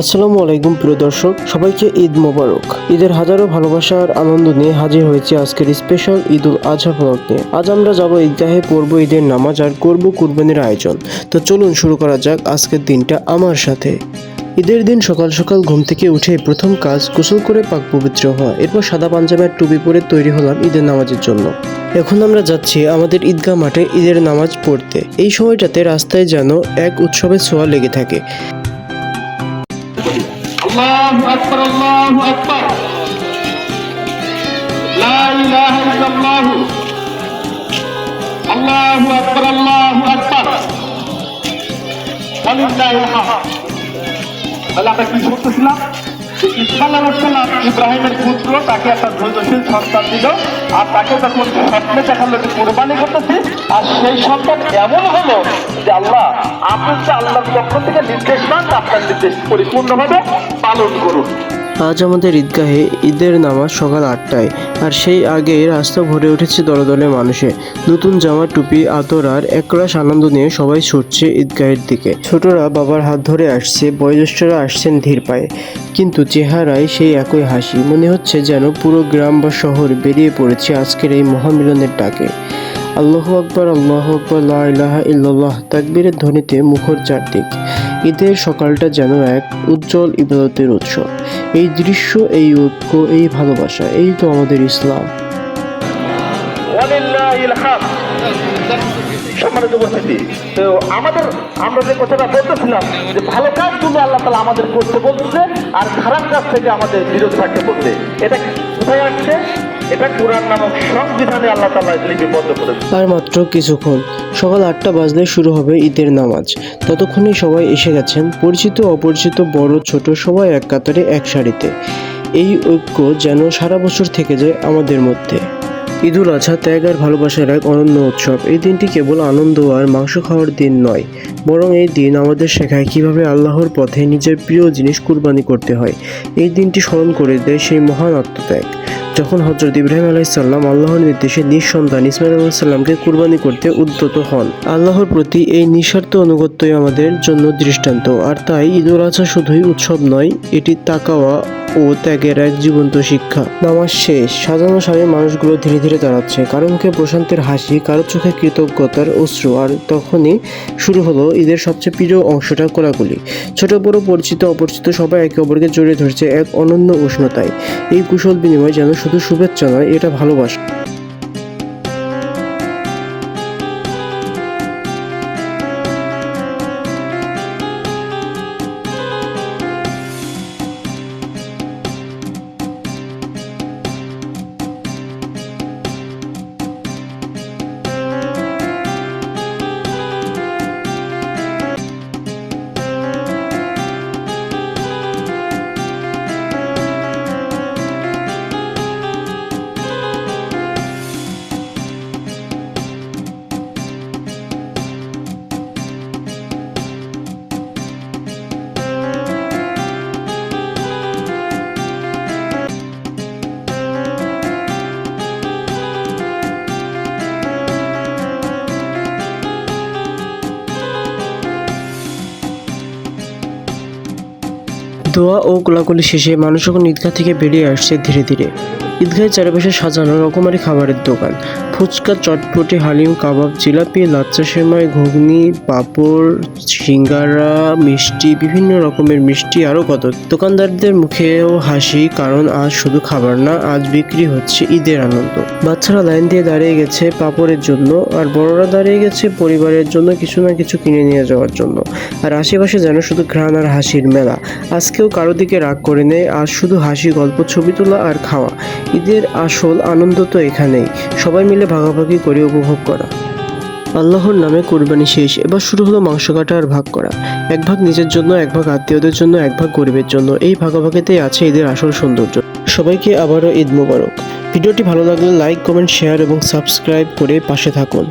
আসসালামু আলাইকুম প্রিয় দর্শক, সবাইকে ঈদ মোবারক। ঈদের হাজারো ভালোবাসার আনন্দ নিয়ে হাজির হয়েছে আজকের স্পেশাল ঈদ উল আজহা ব্লগ। নিয়ে আজ আমরা যাব ঈদগাহে পড়ব ঈদের নামাজ আর করব কুরবানির আয়োজন। তো চলুন শুরু করা যাক আজকের দিনটা আমার সাথে। ঈদের দিন সকাল সকাল ঘুম থেকে উঠে প্রথম কাজ গোসল করে পাক পবিত্র হওয়া, এরপর সাদা পাঞ্জাবের টুপি পরে তৈরি হলাম ঈদের নামাজের জন্য। এখন আমরা যাচ্ছি আমাদের ঈদগাহ মাঠে ঈদের নামাজ পড়তে। এই সময়টাতে রাস্তায় যেন এক উৎসবের ছোঁয়া লেগে থাকে। আল্লাহু আকবার আল্লাহু আকবার লা ইলাহা ইল্লাল্লাহ আল্লাহু আকবার আল্লাহু আকবার ওয়ালিল্লাহিল হামদ তাহলে আমরা কি করতেছিলাম ইসমাল্লাহাম ইব্রাহিমের পুত্র, তাকে একটা ধৈর্যশীল সন্তান দিল। আর তাকে তখন স্বপ্নে দেখাল যে কোরবানি করতেছি, আর সেই সন্তান এমন হলো যে আল্লাহ, আপনি যে আল্লাহর পক্ষ থেকে নির্দেশ পান আপনার নির্দেশ পরিপূর্ণভাবে পালন করুন। আজ আমাদের ঈদগাহে ঈদের নামাজ সকাল আটটায়। আর সেই আগে রাস্তা ভরে উঠেছে দলে দলে মানুষে। নতুন জামা, টুপি, আতর আর একরাশ আনন্দ নিয়ে সবাই ছুটছে ঈদগাহের দিকে। ছোটরা বাবার হাত ধরে আসছে, বয়োজ্যেষ্ঠরা আসছেন ধীর পায়ে। কিন্তু চেহারায় সেই একই হাসি। মনে হচ্ছে যেন পুরো গ্রাম বা শহর বেরিয়ে পড়েছে আজকের এই মহামিলনের ডাকে। আল্লাহ আকবর আল্লাহ আকবর, লা ইলাহা ইল্লাল্লাহ, তাকবীরের ধ্বনিতে মুখর চারদিক। ঈদের সকালটা যেন এক উজ্জ্বল ইবাদতের উৎসব এই দৃশ্য, এই ঐক্য, এই ভালোবাসা, এই তো আমাদের ইসলাম। আমাদের, আমরা যে কথাটা বলতেছিলাম, যে ভালো কাজগুলো আল্লাহ তালা আমাদের করতে বলতেছে, আর খারাপ কাজ থেকে আমাদের বিরত থাকতে বলতে এটা কোথায় আসছে? এটা কোরআন নামক সংবিধানে আল্লাহ লিপিবদ্ধ আর মাত্র কিছুক্ষণ, সকাল আটটা বাজলে শুরু হবে ঈদের নামাজ। ততক্ষণে সবাই এসে গেছেন পরিচিত অপরিচিত বড় ছোট সবাই এক কাতারে, এক সারিতে। এই ঐক্য যেন সারা বছর থেকে যায় আমাদের মধ্যে। ঈদুল আজহা ত্যাগ আর ভালোবাসার এক অনন্য উৎসব। এই দিনটি কেবল আনন্দ আর মাংস খাওয়ার দিন নয়, বরং এই দিন আমাদের শেখায় কীভাবে আল্লাহর পথে নিজের প্রিয় জিনিস কুরবানি করতে হয়। এই দিনটি স্মরণ করে দেয় সেই মহান আত্মত্যাগ। যখন হজরত ইব্রাহিম আলাইসাল্লাম আল্লাহর নির্দেশে নিঃসন্তান ইসমাইল আলাইসাল্লামকে কুরবানি করতে উদ্যত হন। আল্লাহর প্রতি এই নিঃস্বার্থ অনুগত্যই আমাদের জন্য দৃষ্টান্ত। আর তাই ঈদুল আজহা শুধুই উৎসব নয়, এটি তাকাওয়া ও ত্যাগের এক জীবন্ত শিক্ষা। নামাজ শেষ। সাজানো সাজে মানুষগুলো ধীরে ধীরে দাঁড়াচ্ছে। কারণ মুখে প্রশান্তের হাসি, কারও চোখে কৃতজ্ঞতার অশ্রু, আর তখনই শুরু হলো ঈদের সবচেয়ে প্রিয় অংশটা কোলাকুলি। ছোট, বড়, পরিচিত, অপরিচিত সবাই একে অপরকে জড়িয়ে ধরছে এক অনন্য উষ্ণতায়। এই কুশল বিনিময় যেন শুধু শুভেচ্ছা নয়, এটা ভালোবাসা। দোয়া ও কোলাকুলি শেষে মানুষ যখন ঈদগাহ থেকে বেরিয়ে আসছে ধীরে ধীরে। ঈদগাহের চারপাশে সাজানো রকমারি খাবারের দোকান। ফুচকা, চটপটি, হালিম, কাবাব, জিলাপি, লাচ্চা সেমাই, ঘুগনি, পাঁপড়, সিঙ্গারা, মিষ্টি, বিভিন্ন রকমের মিষ্টি আরও কত। দোকানদারদের মুখেও হাসি, কারণ আজ শুধু খাবার না, আজ বিক্রি হচ্ছে ঈদের আনন্দ। বাচ্চারা লাইন দিয়ে দাঁড়িয়ে গেছে পাপড়ের জন্য, আর বড়রা দাঁড়িয়ে গেছে পরিবারের জন্য কিছু না কিছু কিনে নিয়ে যাওয়ার জন্য। আর আশেপাশে যেন শুধু ঘ্রাণ আর হাসির মেলা। আজকেও কারও দিকে রাগ করে নেই আজ শুধু হাসি, গল্প, ছবি তোলা আর খাওয়া। ঈদের আসল আনন্দ তো এখানেই। সবাই মিলে ভাগাভাগি করে উপভোগ করা। আল্লাহর নামে কোরবানি শেষ, এবার শুরু হলো মাংস কাটা আর ভাগ করা। এক ভাগ নিজের জন্য, এক ভাগ আত্মীয়দের জন্য, এক ভাগ গরিবের জন্য। এই ভাগাভাগিতেই আছে ঈদের আসল সৌন্দর্য। সবাইকে আবারও ঈদ মোবারক। ভিডিওটি ভালো লাগলে লাইক, কমেন্ট, শেয়ার এবং সাবস্ক্রাইব করে পাশে থাকুন।